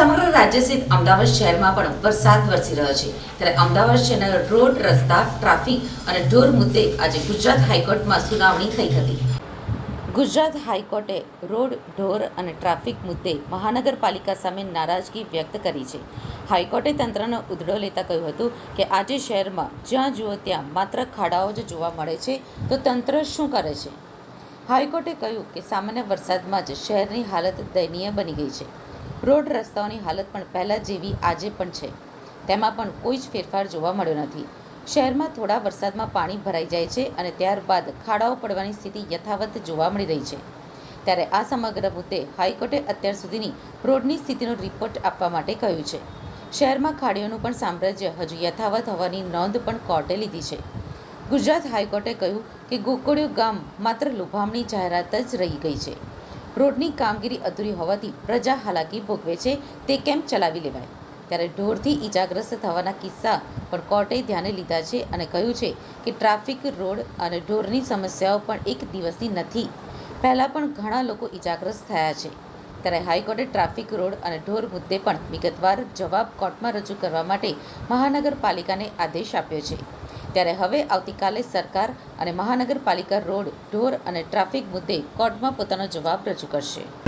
રાજ્ય સહિત અમદાવાદ શહેરમાં પણ વરસાદ વરસી રહ્યો છે. ત્યારે અમદાવાદ શહેરના રોડ, રસ્તા, ટ્રાફિક અને ઢોર મુદ્દે આજે ગુજરાત હાઈકોર્ટમાં સુનાવણી થઈ હતી. ગુજરાત હાઈકોર્ટે રોડ, ઢોર અને ટ્રાફિક મુદ્દે મહાનગરપાલિકા સામે નારાજગી વ્યક્ત કરી છે. હાઈકોર્ટે તંત્રનો ઉધડો લેતા કહ્યું હતું કે આજે શહેરમાં જ્યાં જુઓ ત્યાં માત્ર ખાડાઓ જ જોવા મળે છે, તો તંત્ર શું કરે છે? હાઈકોર્ટે કહ્યું કે સામાન્ય વરસાદમાં જ શહેરની હાલત દયનીય બની ગઈ છે. રોડ રસ્તાઓની હાલત પણ પહેલાં જેવી આજે પણ છે. તેમાં પણ કોઈ જ ફેરફાર જોવા મળ્યો નથી. શહેરમાં થોડા વરસાદમાં પાણી ભરાઈ જાય છે અને ત્યારબાદ ખાડાઓ પડવાની સ્થિતિ યથાવત જોવા મળી રહી છે. ત્યારે આ સમગ્ર મુદ્દે હાઈકોર્ટે અત્યાર સુધીની રોડની સ્થિતિનો રિપોર્ટ આપવા માટે કહ્યું છે. શહેરમાં ખાડીઓનું પણ સામ્રાજ્ય હજુ યથાવત હોવાની નોંધ પણ કોર્ટે લીધી છે. ગુજરાત હાઈકોર્ટે કહ્યું કે ગોકળિયું ગામ માત્ર લુભામણી જાહેરાત જ રહી ગઈ છે. રોડની કામગીરી અધૂરી હોવાથી પ્રજા હાલાકી ભોગવે છે, તે કેમ ચલાવી લેવાય? ત્યારે ઢોરથી ઈજાગ્રસ્ત થવાના કિસ્સા પણ કોર્ટે ધ્યાને લીધા છે અને કહ્યું છે કે ટ્રાફિક, રોડ અને ઢોરની સમસ્યાઓ પણ એક દિવસની નથી. પહેલાં પણ ઘણા લોકો ઈજાગ્રસ્ત થયા છે. ત્યારે હાઈકોર્ટે ટ્રાફિક, રોડ અને ઢોર મુદ્દે પણ વિગતવાર જવાબ કોર્ટમાં રજૂ કરવા માટે મહાનગરપાલિકાને આદેશ આપ્યો છે. ત્યારે હવે આવતીકાલે સરકાર અને મહાનગરપાલિકા રોડ, ઢોર અને ટ્રાફિક મુદ્દે કોર્ટમાં પોતાનો જવાબ રજૂ કરશે.